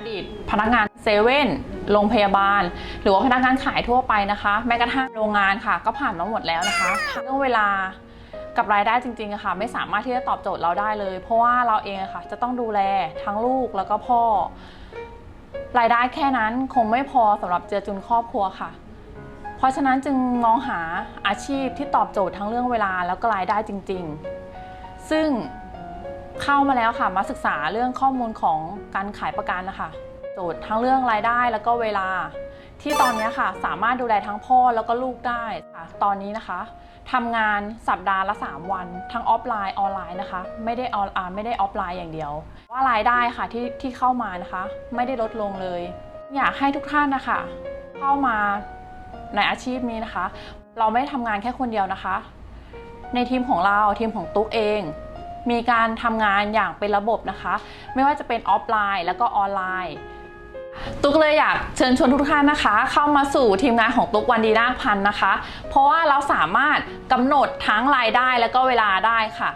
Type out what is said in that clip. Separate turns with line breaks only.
อดีตพนักงานเซเว่นโรงพยาบาล หรือว่าพนักงานขายทั่วไปนะคะ แม้กระทั่งโรงงานค่ะ ก็ผ่านมาหมดแล้วนะคะ เรื่องเวลากับรายได้จริงๆอะค่ะ ไม่สามารถที่จะตอบโจทย์เราได้เลย เพราะว่าเราเองอะค่ะ จะต้องดูแลทั้งลูกแล้วก็พ่อ รายได้แค่นั้นคงไม่พอสำหรับเจือจุนครอบครัวค่ะ เพราะฉะนั้นจึงมองหาอาชีพที่ตอบโจทย์ทั้งเรื่องเวลาแล้วก็รายได้จริง ๆ ซึ่ง เข้ามาแล้วค่ะ มาศึกษาเรื่องข้อมูลของการขายประกันนะคะโจทย์ทั้งเรื่องรายได้แล้วก็เวลา ที่ตอนนี้ค่ะ สามารถดูแลทั้งพ่อแล้วก็ลูกได้ค่ะ ตอนนี้นะคะทำงานสัปดาห์ละ 3 วัน ทั้งออฟไลน์ออนไลน์นะคะ ไม่ได้ออนอาไม่ได้ออฟไลน์อย่างเดียว ว่ารายได้ค่ะที่ที่เข้ามานะคะ ไม่ได้ลดลงเลย อยากให้ทุกท่านนะคะ เข้ามาในอาชีพนี้นะคะ เราไม่ได้ทำงานแค่คนเดียวนะคะ ในทีมของเราทีมของตุ๊กเอง มีการทำงานอย่างเป็นระบบนะคะ ไม่ว่าจะเป็นออฟไลน์ แล้วก็ออนไลน์ตุ๊กเลยอยากเชิญชวนทุกท่านนะคะ เข้ามาสู่ทีมงานของตุ๊กวันดีนาคพันธ์นะคะ เพราะว่าเราสามารถกำหนดทั้งรายได้และก็เวลาได้ค่ะ